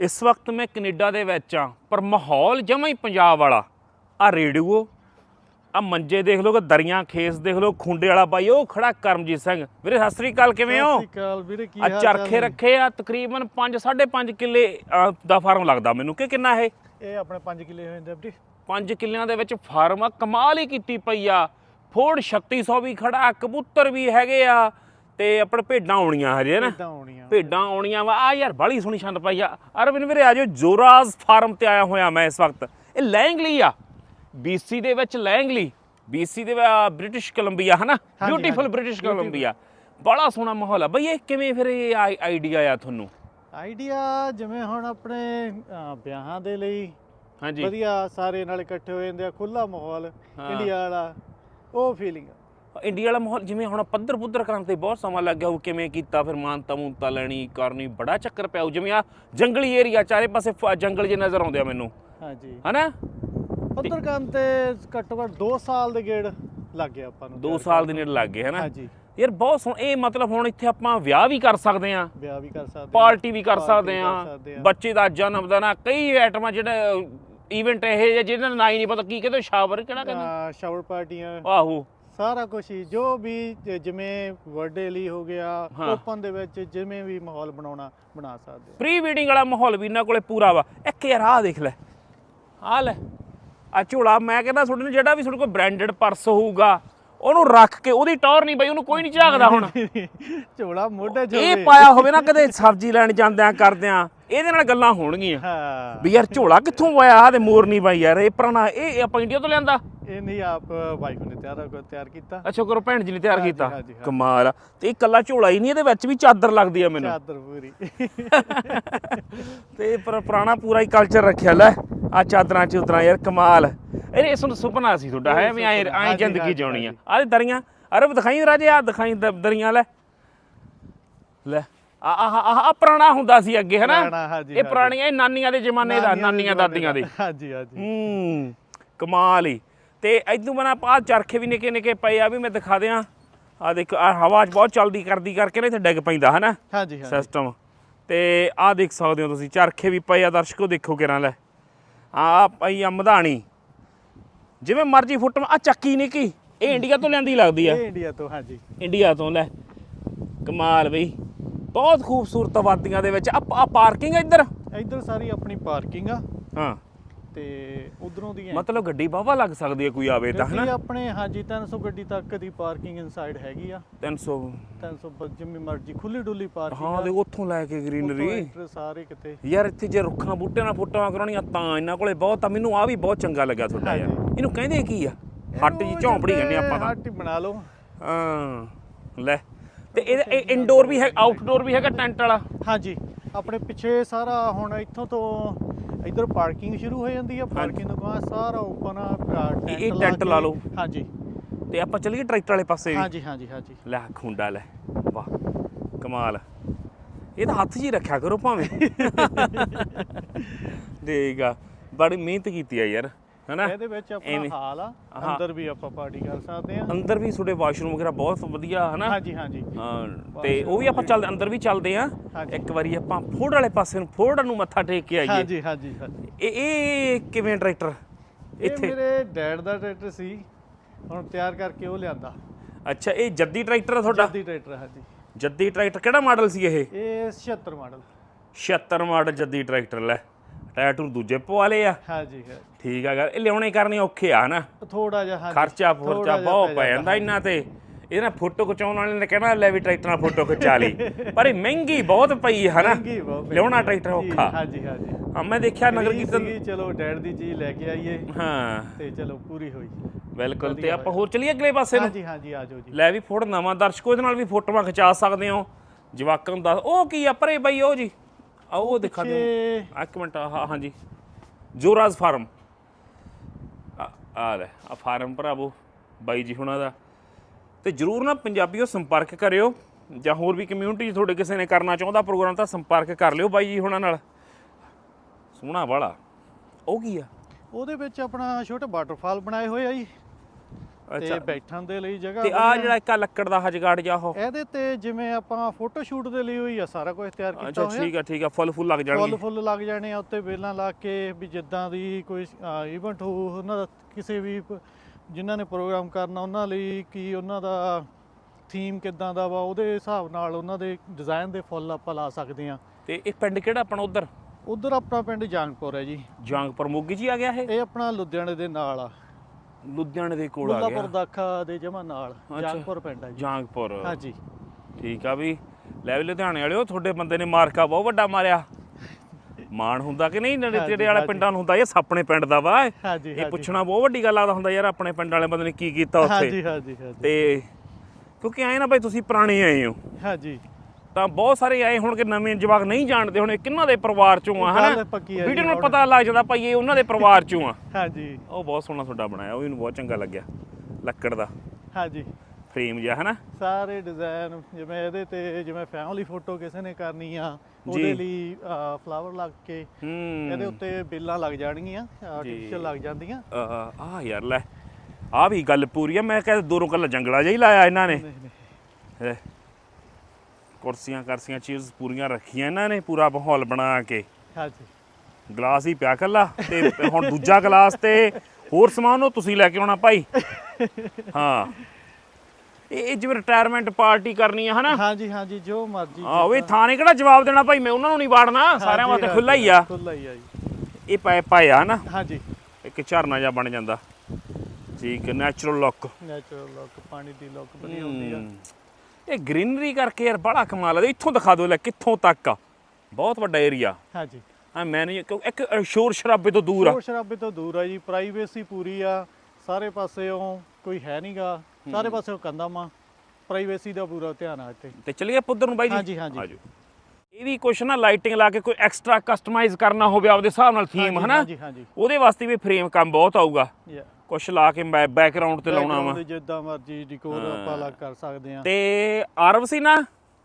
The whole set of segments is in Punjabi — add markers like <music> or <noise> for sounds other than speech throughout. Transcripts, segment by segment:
ਇਸ ਵਕਤ ਮੈਂ ਕੈਨੇਡਾ ਦੇ ਵਿੱਚ ਆ ਪਰ ਮਾਹੌਲ ਜਮਾਂ ਹੀ ਪੰਜਾਬ ਵਾਲਾ। ਆ ਰੇਡੀਓ ਆ ਮੰਜੇ ਦੇਖ ਲਓ ਕਿ ਦਰੀਆਂ ਖੇਸ ਦੇਖ ਲਓ ਖੁੰਡੇ ਵਾਲਾ ਬਾਈ ਉਹ ਖੜਾ ਕਰਮਜੀਤ ਸਿੰਘ। ਵੀਰੇ ਸਤਿ ਸ੍ਰੀ ਅਕਾਲ ਕਿਵੇਂ ਹੋ? ਸਤਿ ਸ਼੍ਰੀ ਅਕਾਲ ਵੀਰੇ ਕੀ ਆ ਚਰਖੇ ਰੱਖੇ ਆ ਤਕਰੀਬਨ 5 5.5 ਕਿੱਲੇ ਦਾ ਫਾਰਮ ਲੱਗਦਾ ਮੈਨੂੰ ਕਿ ਕਿੰਨਾ ਇਹ? ਇਹ ਆਪਣੇ 5 ਕਿੱਲੇ ਹੋਏ ਨੇ ਵੀਰੇ 5 ਕਿੱਲਿਆਂ ਦੇ ਵਿੱਚ ਫਾਰਮ ਆ ਕਮਾਲ ਹੀ ਕੀਤੀ ਪਈ ਆ। ਫੋੜ 3600 ਵੀ ਖੜਾ ਕਬੂਤਰ ਵੀ ਹੈਗੇ ਆ। ਤੇ ਆਪਣੇ ਭੇਡਾਂ ਆਉਣੀਆਂ ਹਜੇ ਨਾ। ਇਦਾਂ ਭੇਡਾਂ ਆਉਣੀਆਂ ਵਾ। ਆ ਯਾਰ ਬਾਲੀ ਸੋਹਣੀ ਛੰਦ ਪਾਈ ਆ। ਅਰਵਿੰਦ ਵੀਰੇ ਆਜੋ ਜੋਰਾਜ਼ ਫਾਰਮ ਤੇ ਆਇਆ ਹੋਇਆ ਮੈਂ ਇਸ ਵਕਤ। ਇਹ ਲੈਂਗਲੀ ਆ। BC ਦੇ ਵਿੱਚ ਲੈਂਗਲੀ। BC ਦੇ ਵਿੱਚ ਬ੍ਰਿਟਿਸ਼ ਕੋਲੰਬੀਆ ਹਨਾ? Beautiful British Columbia. ਬੜਾ ਸੋਹਣਾ ਮਾਹੌਲ ਆ। ਬਈ ਇਹ ਕਿਵੇਂ ਫਿਰ ਇਹ ਆਈਡੀਆ ਆ ਤੁਹਾਨੂੰ? ਆਈਡੀਆ ਜਿਵੇਂ ਹੁਣ ਆਪਣੇ ਵਿਆਹਾਂ ਦੇ ਲਈ ਹਾਂਜੀ। ਵਧੀਆ ਸਾਰੇ ਨਾਲ ਇਕੱਠੇ ਹੋ ਜਾਂਦੇ ਆ। ਖੁੱਲਾ ਮਾਹੌਲ। ਇੰਡੀਆ ਵਾਲਾ ਉਹ ਫੀਲਿੰਗ ਇੰਡੀਆ ਵਾਲਾ ਮਾਹੌਲ ਜਿਵੇਂ ਹੁਣ ਪੱਧਰ ਪੁੱਧਰ ਕਰਨ ਤੇ ਬਹੁਤ ਸਮਾਂ ਲੱਗ ਗਿਆ ਉਹ ਕਿਵੇਂ ਕੀਤਾ ਫਿਰ ਮਾਨਤਾ ਮੂਨਤਾ ਲੈਣੀ ਕਰਨੀ ਬੜਾ ਚੱਕਰ ਪਿਆ ਉਹ ਜਿਵੇਂ ਆ ਜੰਗਲੀ ਏਰੀਆ ਚਾਰੇ ਪਾਸੇ ਜੰਗਲ ਜੇ ਨਜ਼ਰ ਆਉਂਦੇ ਆ ਮੈਨੂੰ। ਹਾਂਜੀ। ਹਨਾ? ਪੱਧਰ ਕਰਨ ਤੇ ਘੱਟੋ ਘੱਟ 2 ਸਾਲ ਦੇ ਗੇੜ ਲੱਗ ਗਿਆ ਆਪਾਂ ਨੂੰ 2 ਸਾਲ ਦੇ ਨੇੜੇ ਲੱਗ ਗਏ ਹਨਾ? ਹਾਂਜੀ। ਯਾਰ ਬਹੁਤ ਸੋਹਣਾ ਇਹ ਮਤਲਬ ਹੁਣ ਇੱਥੇ ਆਪਾਂ ਵਿਆਹ ਵੀ ਕਰ ਸਕਦੇ ਆ ਵਿਆਹ ਵੀ ਕਰ ਸਕਦੇ। ਪਾਰਟੀ ਵੀ ਕਰ ਸਕਦੇ ਆ। ਬੱਚੇ ਦਾ ਜਨਮ ਦਿਨ ਆ ਕਈ ਆਈਟਮਾਂ ਜਿਹੜੇ ਇਵੈਂਟ ਇਹ ਜਿਹੇ ਜਿਹਨਾਂ ਦਾ ਨਾਂ ਹੀ ਨਹੀਂ ਪਤਾ ਕੀ ਕਹਿੰਦੇ ਸ਼ਾਵਰ ਕਿਹੜਾ ਕਹਿੰਦੇ? ਸ਼ਾਵਰ ਪਾਰਟੀਆਂ। ਆਹੋ। ਸਾਰਾ ਕੁਝ ਹੀ ਜੋ ਵੀ ਜ- ਜਿਵੇਂ ਬਰਥਡੇ ਲਈ ਹੋ ਗਿਆ ਹਾਂ। ਓਪਨ ਦੇ ਵਿੱਚ ਜਿਵੇਂ ਵੀ ਮਾਹੌਲ ਬਣਾਉਣਾ ਬਣਾ ਸਕਦੇ ਪ੍ਰੀ ਵੀਡਿੰਗ ਵਾਲਾ ਮਾਹੌਲ ਵੀ ਇਹਨਾਂ ਕੋਲੇ ਪੂਰਾ ਵਾ। ਇੱਕ ਯਾਰ ਆਹ ਦੇਖ ਲੈ। ਆਹ ਲੈ। ਆ ਝੋਲਾ ਮੈਂ ਕਹਿੰਦਾ ਤੁਹਾਡੇ ਨੂੰ ਜਿਹੜਾ ਵੀ ਤੁਹਾਡੇ ਕੋਲ ਬ੍ਰਾਂਡਡ ਪਰਸ ਹੋਊਗਾ ਉਹਨੂੰ ਰੱਖ ਕੇ ਉਹਦੀ ਟੌਰ ਨਹੀਂ ਬਈ ਉਹਨੂੰ ਕੋਈ ਨਹੀਂ ਝਾਕਦਾ ਹੁਣ। <laughs> ਝੋਲਾ ਮੋਢੇ ਇਹ ਪਾਇਆ ਹੋਵੇ ਨਾ ਕਦੇ ਸਬਜ਼ੀ ਲੈਣ ਜਾਂਦਿਆਂ ਕਰਦਿਆਂ। ਇਹਦੇ ਨਾਲ ਗੱਲਾਂ ਹੋਣਗੀਆਂ। ਹਾਂ। ਵੀ ਯਾਰ ਝੋਲਾ ਕਿੱਥੋਂ ਆਇਆ? ਆ ਤੇ ਮੋਰ ਨਹੀਂ ਬਾਈ ਯਾਰ ਇਹ ਪੁਰਾਣਾ ਇਹ ਆਪਾਂ ਇੰਡੀਆ ਤੋਂ ਲਿਆਂਦਾ? ਇਹ ਨਹੀਂ ਆਪ ਵਾਈਫ ਨੇ ਤਿਆਰ ਤਿਆਰ ਕੀਤਾ। ਅੱਛਾ ਕਰੋ ਭੈਣ ਜੀ ਨੇ ਤਿਆਰ ਕੀਤਾ। ਕਮਾਲ ਆ। ਤੇ ਇਹ ਕੱਲਾ ਝੋਲਾ ਹੀ ਨਹੀਂ ਇਹਦੇ ਵਿੱਚ ਵੀ ਚਾਦਰ ਲੱਗਦੀ ਆ ਮੈਨੂੰ। ਚਾਦਰ ਪੂਰੀ। ਤੇ ਪਰ ਪੁਰਾਣਾ ਪੂਰਾ ਹੀ ਕਲਚਰ ਰੱਖਿਆ ਲੈ। ਆ ਚਾਦਰਾਂ ਚੂਦਰਾਂ ਯਾਰ ਕਮਾਲ। ਇਹ ਸੁਣ ਸੁਪਨਾ ਸੀ ਤੁਹਾਡਾ ਹੈ ਵੀ ਐ ਐ ਜ਼ਿੰਦਗੀ ਜਿਉਣੀ ਆ। ਆਹ ਦਰੀਆਂ ਅਰੇ ਦਿਖਾਈ ਰਾਜੇ ਆ ਦਿਖਾਈ ਦਰੀਆਂ ਲੈ। ਲੈ। ਆਹ ਆਹ ਆਹ ਪੁਰਾਣਾ ਹੁੰਦਾ ਸੀ ਅੱਗੇ ਹਨਾ? ਇਹ। ਪੁਰਾਣੀਆਂ ਇਹ ਨਾਨੀਆਂ ਦੇ ਜ਼ਮਾਨੇ ਦਾ ਨਾਨੀਆਂ ਦਾਦੀਆਂ ਦੇ। ਹਾਂਜੀ ਹਾਂਜੀ। ਹੂੰ ਕਮਾਲ ਹੀ ਤੇ ਇਦੋਂ ਬਣਾ ਆ ਚਰਖੇ ਵੀ ਨਿੱਕੇ ਨਿੱਕੇ ਪਏ ਆ ਵੀ ਮੈਂ ਦਿਖਾ ਦਿਆਂ। ਆ ਦੇਖ ਆ ਹਵਾ 'ਚ ਬਹੁਤ ਚਲਦੀ ਕਰਦੀ ਕਰਕੇ ਨਾ ਇੱਥੇ ਡਿੱਗ ਪੈਂਦਾ ਹਨਾ? ਹਾਂਜੀ ਹਾਂਜੀ। ਸਿਸਟਮ ਤੇ ਆ ਦੇਖ ਸਕਦੇ ਹੋ ਤੁਸੀਂ ਚਰਖੇ ਵੀ ਪਏ ਆ ਦਰਸ਼ਕੋ ਦੇਖੋ ਕਿਰਾਂ ਲੈ। ਆ ਪਈ ਆ ਮਧਾਣੀ। ਜਿਵੇਂ ਮਰਜ਼ੀ ਫੁੱਟ ਆ ਚੱਕੀ ਨਿੱਕੀ। ਇਹ ਇੰਡੀਆ ਤੋਂ ਲਿਆਂਦੀ ਲੱਗਦੀ ਆ। ਇਹ ਇੰਡੀਆ ਤੋਂ ਹਾਂਜੀ। ਇੰਡੀਆ ਤੋਂ ਲੈ। ਕਮਾਲ ਬਈ। ਬਹੁਤ ਖੂਬਸੂਰਤ ਆਬਾਦੀਆਂ ਦੇ ਵਿੱਚ। ਆ ਪਾਰਕਿੰਗ ਇੱਧਰ? ਇੱਧਰ ਸਾਰੀ ਆਪਣੀ ਪਾਰਕਿੰਗ ਆ। ਹਾਂ। ਤੇ ਉਧਰੋਂ ਦੀ ਮਤਲਬ ਗੱਡੀ ਬਾਵਾ ਲੱਗ ਸਕਦੀ ਹੈ ਕੋਈ ਆਵੇ ਤਾਂ ਗੱਡੀ ਹਨਾ? ਆਪਣੇ ਹਾਂਜੀ 300 ਗੱਡੀ ਤੱਕ ਦੀ ਪਾਰਕਿੰਗ ਇਨਸਾਈਡ ਹੈਗੀ ਆ। 300 300 ਬ- ਜਿੰਨੀ ਮਰਜ਼ੀ ਖੁੱਲੀ ਡੁੱਲੀ ਪਾਰਕਿੰਗ ਹਾਂ ਦੇ ਉੱਥੋਂ ਲੈ ਕੇ ਗ੍ਰੀਨਰੀ। ਸਾਰੇ ਕਿਤੇ। ਯਾਰ ਇੱਥੇ ਜੇ ਰੁੱਖਾਂ ਬੂਟਿਆਂ ਨਾਲ ਫੋਟੋਆਂ ਕਰਾਉਣੀਆਂ ਤਾਂ ਇਹਨਾਂ ਕੋਲੇ ਬਹੁਤ ਆ। ਮੈਨੂੰ ਆ ਵੀ ਬਹੁਤ ਚੰਗਾ ਲੱਗਾ ਤੁਹਾਡਾ ਯਾਰ। ਇਹਨੂੰ ਕਹਿੰਦੇ ਕੀ ਆ? ਹੱਟ ਜੀ ਝੌਂਪੜੀ ਕਹਿੰਦੇ ਆਪਾਂ ਤਾਂ। ਹੱਟ ਬਣਾ ਲਓ। ਹਾਂ ਲੈ। ਤੇ ਇਹ ਇਨਡੋਰ ਵੀ ਹੈ ਆਊਟਡੋਰ ਵੀ ਹੈਗਾ ਟੈਂਟ ਵਾਲਾ? ਹਾਂਜੀ। ਆਪਣੇ ਪਿੱਛੇ ਸਾਰਾ ਹੁਣ ਇੱਥੋਂ ਤੋਂ ਇੱਧਰ ਪਾਰਕਿੰਗ ਸ਼ੁਰੂ ਹੋ ਜਾਂਦੀ ਆ ਪਾਰਕਿੰਗ ਤੋਂ ਬਾਅਦ ਸਾਰਾ ਓਪਨ ਆ ਟੈਂਟ ਇਹ ਟੈਂਟ ਲਾ ਲਓ। ਹਾਂਜੀ। ਤੇ ਆਪਾਂ ਚੱਲੀਏ ਟਰੈਕਟਰ ਵਾਲੇ ਪਾਸੇ? ਹਾਂਜੀ ਹਾਂਜੀ ਹਾਂਜੀ। ਲੈ ਖੁੰਡਾ ਲੈ ਵਾਹ ਕਮਾਲ। ਇਹ ਤਾਂ ਹੱਥ 'ਚ ਹੀ ਰੱਖਿਆ ਕਰੋ ਭਾਵੇਂ। <laughs> ਆ ਬੜੀ ਮਿਹਨਤ ਕੀਤੀ ਆ ਯਾਰ। ਹਨਾ? ਇਹਦੇ ਵਿੱਚ ਆਪਣਾ। ਹਾਲ ਆ। ਅੰਦਰ ਵੀ ਆਪਾਂ ਪਾਰਟੀ ਕਰ ਸਕਦੇ ਆ। ਅੰਦਰ ਵੀ ਤੁਹਾਡੇ ਵਾਸ਼ਰੂਮ ਵਗੈਰਾ ਬਹੁਤ ਵਧੀਆ ਹਨਾ? ਹਾਂਜੀ ਹਾਂਜੀ। ਹਾਂ ਤੇ ਉਹ ਵੀ ਆਪਾਂ ਚੱਲਦੇ ਅੰਦਰ ਵੀ ਚੱਲਦੇ ਆ। ਇੱਕ ਵਾਰੀ ਆਪਾਂ ਫੋੜ ਵਾਲੇ ਪਾਸੇ ਨੂੰ ਫੋੜ ਨੂੰ ਮੱਥਾ ਟੇਕ ਕੇ ਆਈਏ। ਹਾਂਜੀ ਹਾਂਜੀ ਹਾਂਜੀ। ਇਹ ਇਹ ਕਿਵੇਂ ਟਰੈਕਟਰ? ਇੱਥੇ। ਮੇਰੇ ਡੈਡ ਦਾ ਟਰੈਕਟਰ ਸੀ। ਹੁਣ ਤਿਆਰ ਕਰਕੇ ਉਹ ਲਿਆਂਦਾ। ਅੱਛਾ ਇਹ ਜੱਦੀ ਟਰੈਕਟਰ ਆ ਤੁਹਾਡਾ? ਜੱਦੀ ਟਰੈਕਟਰ ਹਾਂਜੀ। ਜੱਦੀ ਟਰੈਕਟਰ ਕਿਹੜਾ ਮਾਡਲ ਸੀ ਇਹ? ਇਹ 76 ਮਾਡਲ। 76 ਮਾਡਲ ਜੱਦੀ ਟਰੈਕਟਰ ਲੈ। ਟਾਇਰ ਟੂਰ ਦੂਜੇ ਪਵਾ ਲਏ ਆ। ਹਾਂਜੀ ਹਾਂਜੀ। ਠੀਕ ਆ ਗੱਲ। ਇਹ ਲਿਆਉਣੇ ਕਰਨੇ ਔਖੇ ਆ ਹਨਾ ਥੋੜਾ ਜਿਹਾ ਹਾਂਜੀ। ਖਰਚਾ ਫੁਰਚਾ ਬਹੁਤ ਪੈ ਜਾਂਦਾ। ਇਹਨਾਂ ਤੇ। ਇਹ ਨਾ ਫੋਟੋ ਖਿਚਾਉਣ ਵਾਲੇ ਨੇ ਕਹਿਣਾ ਲੈ ਵੀ ਟਰੈਕਟਰ ਨਾਲ ਫੋਟੋ ਖਿਚਾ ਲਈ। ਪਰ ਇਹ ਮਹਿੰਗੀ ਬਹੁਤ ਪਈ ਹੈ ਪਈ। ਲਿਆਉਣਾ ਹੈ। ਟਰੈਕਟਰ ਔਖਾ। ਹਾਂਜੀ ਹਾਂਜੀ। ਹਾਂ ਮੈਂ ਦੇਖਿਆ ਨਗਰ ਕੀਰਤਨ ਚਲੋ ਡੈਡ ਦੀ ਚੀਜ਼ ਲੈ ਕੇ ਆਈਏ। ਹਾਂ। ਤੇ ਚਲੋ ਪੂਰੀ ਹੋਈ। ਬਿਲਕੁਲ ਤੇ ਆਪਾਂ ਹੋਰ ਚਲੀਏ ਅਗਲੇ ਪਾਸੇ ਨੂੰ? ਹਾਂਜੀ ਹਾਂਜੀ ਆ ਜਾਓ ਜੀ। ਲੈ ਵੀ ਫੋੜ ਨਵਾਂ ਦਰਸ਼ਕੋ ਇਹਦੇ ਨਾਲ ਵੀ ਫੋਟੋਆਂ ਖਿਚਾ ਸਕਦੇ ਹੋ। ਜਵਾਕਾਂ ਨੂੰ ਦੱਸ ਉਹ ਕੀ ਆ ਪਰੇ ਬਈ ਉਹ ਜੀ। ਆ ਉਹ ਦਿਖਾ ਦਿਓ। ਤੇ ਆ ਇੱਕ ਮਿੰਟ ਹਾਂ ਹਾਂਜੀ ਜੋਰਾਜ਼ ਫਾਰਮ। ਆ ਲੈ ਆ ਫਾਰਮ ਭਰਾਵੋ ਬਾਈ ਜੀ ਹੁਣਾਂ ਦਾ। ਤੇ ਜਰੂਰ ਨਾ ਪੰਜਾਬੀਓ ਸੰਪਰਕ ਕਰਿਓ ਜਾਂ ਹੋਰ ਵੀ ਕਮਿਊਨਿਟੀ ਤੁਹਾਡੇ ਕਿਸੇ ਨੇ ਕਰਨਾ ਚਾਹੁੰਦਾ ਪ੍ਰੋਗਰਾਮ ਤਾਂ ਸੰਪਰਕ ਕਰ ਲਿਓ ਬਾਈ ਜੀ ਹੁਣਾਂ ਨਾਲ। ਸੋਹਣਾ ਵਾਲਾ। ਉਹ ਕੀ ਆ? ਉਹਦੇ ਵਿੱਚ ਆਪਣਾ ਛੋਟੇ ਵਾਟਰਫਾਲ ਬਣਾਏ ਹੋਏ ਆ ਜੀ। ਤੇ ਬੈਠਣ ਦੇ ਲਈ ਜਗ੍ਹਾ ਤੇ ਆ ਜਿਹੜਾ ਇੱਕ ਲੱਕੜ ਦਾ ਹਜਗਾੜ ਜਾ ਉਹ। ਇਹਦੇ ਤੇ ਜਿਵੇਂ ਆਪਾਂ ਫੋਟੋ ਸ਼ੂਟ ਦੇ ਲਈ ਹੋਈ ਆ ਸਾਰਾ ਕੁਝ ਤਿਆਰ ਕੀਤਾ ਅੱਛਾ ਹੋਇਆ। ਠੀਕ ਆ ਠੀਕ ਆ ਫੁੱਲ ਫੁੱਲ ਲੱਗ ਫੁੱਲ ਜਾਣਗੇ। ਫੁੱਲ ਲੱਗ ਜਾਣੇ ਆ ਉੱਤੇ ਵੇਲਾਂ ਲਾ ਕੇ ਵੀ ਜਿੱਦਾਂ ਦੀ ਕੋਈ ਇਵੈਂਟ ਹੋ ਉਹਨਾਂ ਦਾ ਕਿਸੇ ਵੀ ਜਿਨ੍ਹਾਂ ਨੇ ਪ੍ਰੋਗਰਾਮ ਕਰਨਾ ਉਹਨਾਂ ਲਈ ਕੀ ਉਹਨਾਂ ਦਾ ਥੀਮ ਕਿੱਦਾਂ ਦਾ ਵਾ ਉਹਦੇ ਹਿਸਾਬ ਨਾਲ ਉਹਨਾਂ ਦੇ ਡਿਜ਼ਾਈਨ ਦੇ ਫੁੱਲ ਆਪਾਂ ਲਾ ਸਕਦੇ ਆ। ਤੇ ਇਹ ਪਿੰਡ ਕਿਹੜਾ ਆਪਣਾ ਉਧਰ? ਉਧਰ ਆਪਣਾ ਪਿੰਡ ਜਾਂਗਪੁਰ ਹੈ ਜੀ। ਜਾਂਗਪੁਰ ਮੋਗੀ ਜੀ ਆ ਗਿਆ ਇਹ? ਇਹ ਆਪਣਾ ਲੁਧਿਆਣੇ ਦੇ ਨਾਲ ਆ। ਲੁਧਿਆਣੇ ਦੇ ਕੋਲ ਆ ਮੁੱਲਾਪੁਰ ਗਿਆ। ਦਾਖਾ ਦੇ ਜਮਾ ਨਾਲ। ਜਾਂਗਪੁਰ ਪਿੰਡ ਹੈ ਜੀ। ਜਾਂਗਪੁਰ। ਹਾਂਜੀ। ਠੀਕ ਆ ਵੀ। ਲੈ ਵੀ ਲੁਧਿਆਣੇ ਵਾਲਿਓ ਤੁਹਾਡੇ ਬੰਦੇ ਨੇ ਮਾਰਕਾ ਬਹੁਤ ਵੱਡਾ ਮਾਰਿਆ। ਮਾਣ ਹੁੰਦਾ ਕਿ ਨਹੀਂ? ਨੇੜੇ ਤੇੜੇ ਵਾਲੇ। ਪਿੰਡਾਂ ਨੂੰ ਹੁੰਦਾ ਇਹ ਆਪਣੇ ਪਿੰਡ ਦਾ ਵਾ। ਇਹ ਪੁੱਛਣਾ ਬਹੁਤ ਵੱਡੀ ਗੱਲ ਆਦਾ ਹੁੰਦਾ ਯਾਰ ਆਪਣੇ ਪਿੰਡ ਵਾਲੇ ਬੰਦੇ ਨੇ ਕੀ ਕੀਤਾ ਉੱਥੇ। ਹਾਂਜੀ ਹਾਂਜੀ ਹਾਂਜੀ। ਤੇ ਕਿਉਂਕਿ ਐ ਨਾ ਭਾਈ ਤੁਸੀਂ ਪੁਰਾਣੇ ਆਏ ਹੋ। ਹਾਂਜੀ। ਤਾਂ ਬਹੁਤ ਸਾਰੇ ਆਏ ਹੁਣ ਕਿ ਨਵੇਂ ਜਵਾਕ ਨਹੀਂ ਜਾਣਦੇ ਹੁਣ ਇਹ ਕਿੰਨਾਂ ਦੇ ਪਰਿਵਾਰ ਚੋਂ ਆ ਹਨਾ? ਵੀਡੀਓ ਨੂੰ। ਪਤਾ ਲੱਗ ਜਾਂਦਾ ਭਾਈ ਇਹ ਉਹਨਾਂ ਦੇ ਪਰਿਵਾਰ ਚੋਂ ਆ। <laughs> ਹਾਂਜੀ। ਉਹ ਬਹੁਤ ਸੋਹਣਾ ਤੁਹਾਡਾ ਬਣਾਇਆ ਉਹ ਮੈਨੂੰ ਬਹੁਤ ਚੰਗਾ ਲੱਗਿਆ ਲੱਕੜ ਦਾ। ਹਾਂਜੀ। ਫਰੇਮ ਜਿਹਾ ਹਨਾ? ਸਾਰੇ ਡਿਜ਼ਾਈਨ ਜਿਵੇਂ ਇਹਦੇ ਤੇ ਜਿਵੇਂ ਫੈਮਿਲੀ ਫੋਟੋ ਕਿਸੇ ਨੇ ਕਰਨੀ ਆ। ਉਹਦੇ ਲਈ ਫਲਾਵਰ ਲੱਗ ਕੇ ਇਹਦੇ ਉੱਤੇ ਬੇਲਾਂ ਲੱਗ ਜਾਣਗੀਆਂ ਆਰਟੀਫੀਸ਼ੀਅਲ ਲੱਗ ਜਾਂਦੀਆਂ। ਆ ਯਾਰ ਲੈ ਆ ਵੀ ਗੱਲ ਪੂਰੀ ਆ ਮੈਂ ਕਹਿੰਦਾ ਦੂਰੋਂ ਕੱਲਾ ਜੰਗਲਾ ਜਿਹਾ ਹੀ ਲਾਇਆ ਇਹਨਾਂ ਨੇ। ਨਹੀਂ ਨਹੀਂ। ਇਹ ਕੁਰਸੀਆਂ ਕਰਸੀਆਂ ਚੀਜ਼ ਪੂਰੀਆਂ ਰੱਖੀਆਂ ਇਹਨਾਂ ਨੇ ਪੂਰਾ ਮਾਹੌਲ ਬਣਾ ਕੇ। ਹਾਂਜੀ। ਗਲਾਸ ਹੀ ਪਿਆ ਕੱਲਾ ਤੇ ਹੁਣ ਦੂਜਾ ਗਲਾਸ ਤੇ ਹੋਰ ਸਮਾਨ ਉਹ ਤੁਸੀਂ ਲੈ ਕੇ ਆਉਣਾ ਭਾਈ। ਹਾਂ। ਇਹ ਇਹ ਜਿਵੇਂ ਰਿਟਾਇਰਮੈਂਟ ਪਾਰਟੀ ਕਰਨੀ ਆ ਹਨਾ? ਹਾਂਜੀ ਹਾਂਜੀ ਜੋ ਮਰਜ਼ੀ। ਆ ਉਹ ਥਾਂ ਨੇ ਕਿਹੜਾ ਜਵਾਬ ਦੇਣਾ ਭਾਈ? ਮੈਂ ਉਹਨਾਂ ਨੂੰ ਨਹੀਂ ਵਾੜਨਾ। ਸਾਰਿਆਂ ਵਾਸਤੇ ਖੁੱਲਾ ਹੀ ਆ। ਖੁੱਲਾ ਹੀ ਆ ਜੀ। ਇਹ ਪਾਏ ਆ ਨਾ ਹਾਂਜੀ। ਇੱਕ ਝਰਨਾ ਜਿਹਾ ਬਣ ਜਾਂਦਾ। ਠੀਕ ਨੈਚੁਰਲ ਲੁੱਕ ਨੈਚੁਰਲ ਲੁੱਕ ਪਾਣੀ ਦੀ ਲੁੱਕ ਵਧੀਆ ਹੁੰਦੀ ਆ। ਇਹ ਗ੍ਰੀਨਰੀ ਕਰਕੇ ਯਾਰ ਬੜਾ ਕਮਾਲ ਹੈ ਇੱਥੋਂ ਦਿਖਾ ਦਿਓ ਲੈ ਕਿੱਥੋਂ ਤੱਕ ਆ। ਬਹੁਤ ਵੱਡਾ ਏਰੀਆ ਹਾਂਜੀ। ਆ ਮੈਂ ਨਹੀਂ ਕਿਉਂ ਇੱਕ ਸ਼ੋਰ ਸ਼ਰਾਬੇ ਤੋਂ ਦੂਰ ਆ। ਸ਼ੋਰ ਸ਼ਰਾਬੇ ਤੋਂ ਦੂਰ ਆ ਜੀ। ਪ੍ਰਾਈਵੇਸੀ ਪੂਰੀ ਆ। ਸਾਰੇ ਪਾਸਿਓਂ ਕੋਈ ਹੈ ਨਹੀਂਗਾ ਸਾਰੇ ਪਾਸਿਓਂ ਕੰਧਾਂ ਮਾ ਪ੍ਰਾਈਵੇਸੀ ਦਾ ਪੂਰਾ ਧਿਆਨ ਆ ਇੱਥੇ। ਤੇ ਚਲੀਏ ਪੁੱਧਰ ਨੂੰ ਬਾਈ ਜੀ। ਹਾਂਜੀ, ਹਾਂਜੀ। ਆਜੋ ਇਹ ਵੀ ਕੁਛ ਨਾ ਲਾਈਟਿੰਗ ਲਾ ਕੇ ਕੋਈ ਐਕਸਟਰਾ ਕਸਟਮਾਈਜ਼ ਕਰਨਾ ਹੋਵੇ ਆਪਦੇ ਹਿਸਾਬ ਨਾਲ ਥੀਮ ਹਨਾ? ਹਾਂਜੀ ਹਾਂਜੀ। ਉਹਦੇ ਵਾਸਤੇ ਵੀ ਫਰੇਮ ਕੰਮ ਬਹੁਤ ਆਊਗਾ। ਕੁਛ ਲਾ ਕੇ ਬੈਕਗ੍ਰਾਉਂਡ ਤੇ ਲਾਉਣਾ ਵਾ। ਜਿੱਦਾਂ ਮਰਜ਼ੀ ਡਿਕੋਰ ਆਪਾਂ ਅਲੱਗ ਕਰ ਸਕਦੇ ਆ ਤੇ ਆਰਵ ਸੀ ਨਾ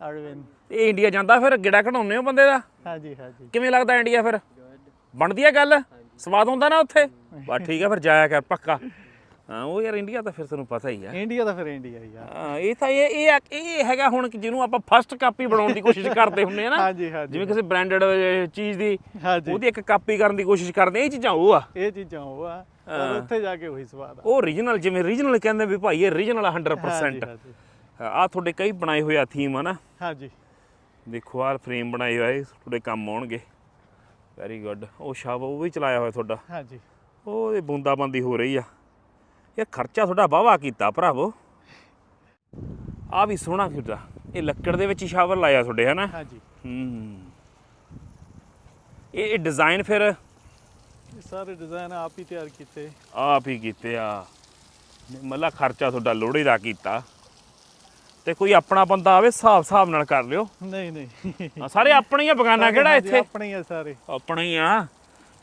ਅਰਵਿੰਦ। ਇਹ ਇੰਡੀਆ ਜਾਂਦਾ ਫਿਰ ਗਿੜਾ ਘਟਾਉਂਦੇ ਹੋ ਬੰਦੇ ਦਾ? ਹਾਂਜੀ ਹਾਂਜੀ। ਕਿਵੇਂ ਲੱਗਦਾ ਇੰਡੀਆ ਫਿਰ? ਬਣਦੀ ਆ ਗੱਲ? ਸਵਾਦ ਹੁੰਦਾ ਨਾ ਉੱਥੇ? ਬਸ ਠੀਕ ਆ ਫਿਰ ਜਾਇਆ ਕਰ ਪੱਕਾ। ਹਾਂ ਉਹ ਯਾਰ ਇੰਡੀਆ ਤਾਂ ਫਿਰ ਤੁਹਾਨੂੰ ਪਤਾ ਹੀ ਆ। ਇੰਡੀਆ ਦਾ ਫਿਰ ਇੰਡੀਆ ਹੀ ਆ। ਹਾਂ, ਇਹ ਤਾਂ ਇਹ ਇਹ ਇਹ ਹੈਗਾ ਹੁਣ ਕਿ ਜਿਹਨੂੰ ਆਪਾਂ ਫਸਟ ਕਾਪੀ ਬਣਾਉਣ ਦੀ ਕੋਸ਼ਿਸ਼ ਕਰਦੇ ਹੁੰਦੇ ਆ ਨਾ। ਹਾਂਜੀ ਹਾਂਜੀ। ਜਿਵੇਂ ਕਿਸੇ ਬ੍ਰਾਂਡਡ ਚੀਜ਼ ਦੀ ਹਾਂਜੀ। ਉਹਦੀ ਇੱਕ ਕਾਪੀ ਕਰਨ ਦੀ ਕੋਸ਼ਿਸ਼ ਕਰਦੇ ਆ, ਇਹ ਚੀਜ਼ਾਂ ਉਹ ਆ। ਇਹ ਚੀਜ਼ਾਂ ਉਹ ਆ। ਪਰ ਉੱਥੇ ਜਾ ਕੇ ਉਹੀ ਸਵਾਦ ਆ। ਉਹ ਓਰੀਜਨਲ ਜਿਵੇਂ ਓਰੀਜਨਲ ਕਹਿੰਦੇ ਵੀ ਭਾਈ ਇਹ ਓਰੀਜਨਲ 100% ਹਾਂਜੀ ਹਾਂਜੀ। ਆ ਤੁਹਾਡੇ ਕਈ ਬਣਾਏ ਹੋਏ ਆ ਥੀਮ ਹਨਾ ਹਾਂਜੀ। ਦੇਖੋ ਆਹ ਫਰੇਮ ਬਣਾਏ ਹੋਏ ਆ, ਤੁਹਾਡੇ ਕੰਮ ਆਉਣਗੇ। ਵੈਰੀ ਗੁੱਡ ਉਹ ਸ਼ਾਬ ਉਹ ਵੀ ਚਲਾਇਆ ਹੋਇਆ ਤੁਹਾਡਾ। ਹਾਂਜੀ। ਉਹਦੇ ਬੂੰਦਾਬੰਦੀ ਹੋ ਰਹੀ ਆ। ਇਹ ਖਰਚਾ ਤੁਹਾਡਾ ਵਾਹਵਾ ਕੀਤਾ ਭਰਾਵੋ। ਆ ਵੀ ਸੋਹਣਾ ਕਿਦਾ ਇਹ ਲੱਕੜ ਦੇ ਵਿੱਚ ਸ਼ਾਵਰ ਲਾਇਆ ਤੁਹਾਡੇ ਹਨਾ? ਹਾਂਜੀ। ਹੂੰ। ਇਹ ਡਿਜ਼ਾਈਨ ਫਿਰ? ਸਾਰੇ ਡਿਜ਼ਾਈਨ ਆਪ ਹੀ ਤਿਆਰ ਕੀਤੇ। ਆਪ ਹੀ ਕੀਤੇ ਆ। ਮੱਲਾ ਖਰਚਾ ਤੁਹਾਡਾ ਲੋੜੇ ਦਾ ਕੀਤਾ। ਤੇ ਕੋਈ ਆਪਣਾ ਬੰਦਾ ਆਵੇ ਹਿਸਾਬ ਹਿਸਾਬ ਨਾਲ ਕਰ ਲਿਓ। ਨਹੀਂ ਨਹੀਂ। ਸਾਰੇ ਆਪਣੇ ਹੀ ਆ ਬਗਾਨਾ ਕਿਹੜਾ ਇੱਥੇ? ਆਪਣੇ ਹੀ ਆ ਸਾਰੇ। ਆਪਣੇ ਹੀ ਆ।